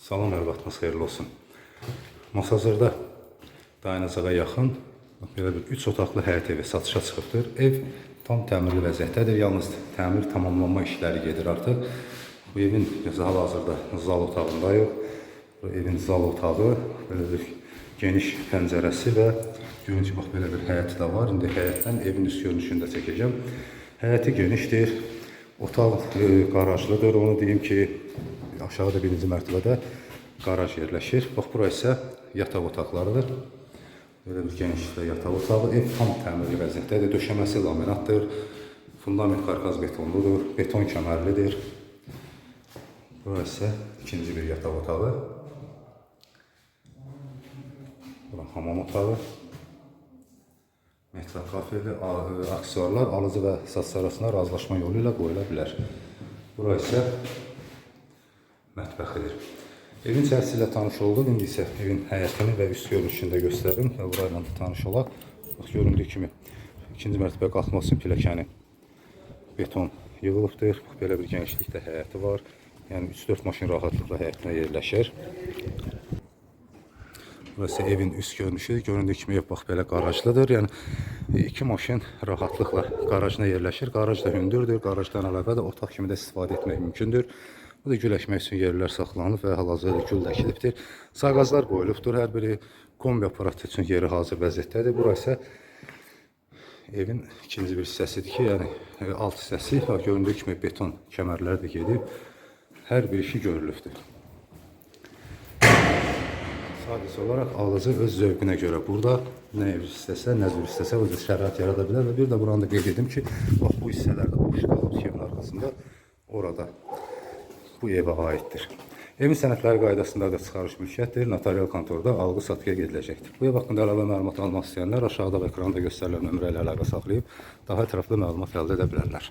Salam vaxtınız xeyirli olsun. Masazırda dayanacağa yaxın belə bir 3 otaqlı həyət evi satışa çıxıbdır. Ev tam təmirli vəziyyətdədir. Yalnız təmir tamamlanma işləri gedir artıq. Bu evin hal-hazırda zal otağındayıq. Evin zal otağı belə bir geniş pəncərəsi və görünüş bax belə bir həyəti də var. İndi həyətdən evin üst görünüşünü də çəkəcəm. Həyəti genişdir. Otaq e, qarajlıdır. Onu deyim ki, aşağıda birinci mərtəbədə qaraj yerləşir. Bax bura isə yataq otaqlarıdır. Belə bir genişlikdə yataq otağı. Ev tam təmirli vəziyyətdədir. Döşəməsi laminatdır. Fundament karkaz betonludur. Beton kəmərlidir. Bura isə ikinci bir yataq otağı. Bura hamam otağı. Metro kafeli, a- aksesuarlar alıcı və satıcı arasında razılaşma yolu ilə qoyula bilər. Bura isə mətbəxidir. Evin içərisi ilə tanış olduq. İndi isə evin həyətini və üst görünüşünü də göstərim və bura ilə də tanış olaq. Bax göründüyü kimi ikinci mərtəbə qalxmaq üçün pilləkəni beton yığılıbdır. Belə bir genişlikdə həyəti var. Yəni 3-4 maşın rahatlıqla həyətinə yerləşir. Burası evin üst görünüşü. Göründüyü kimi ev bax belə qarajlıdır. Yəni iki maşın rahatlıqla qarajına yerləşir. Qaraj da hündürdür. Qarajdan əlavə də otaq kimi də istifadə etmək mümkündür. Bu da gül əkmək üçün yerlər saxlanıb və hal-hazırda gül də əkilibdir. Sağqazlar qoyulubdur. Hər biri kombi aparatı üçün yeri hazır vəziyyətdədir. Burası evin ikinci bir hissəsidir ki, yəni e, alt hissəsi bax, göründüyü kimi beton kəmərləri də gedib. Hər bir işi görülübdür. Sadəcə olaraq alıcı öz zövqünə görə burada nə ev istəsə, nə cür istəsə cür şərait yarada bilər və bir də buranı da qeyd edim ki, bax bu hissələrdə boş qalıb evin arxasında orada bu evə aiddir. Evin sənədləri qaydasında da çıxarış mülkiyyətdir, notarial kontorda alğı-satqıya gediləcəkdir. Bu ev haqqında əlavə məlumat almaq istəyənlər aşağıda və ekranda göstərilən nömrə ilə əlaqə saxlayıb daha ətraflı məlumat əldə edə bilərlər.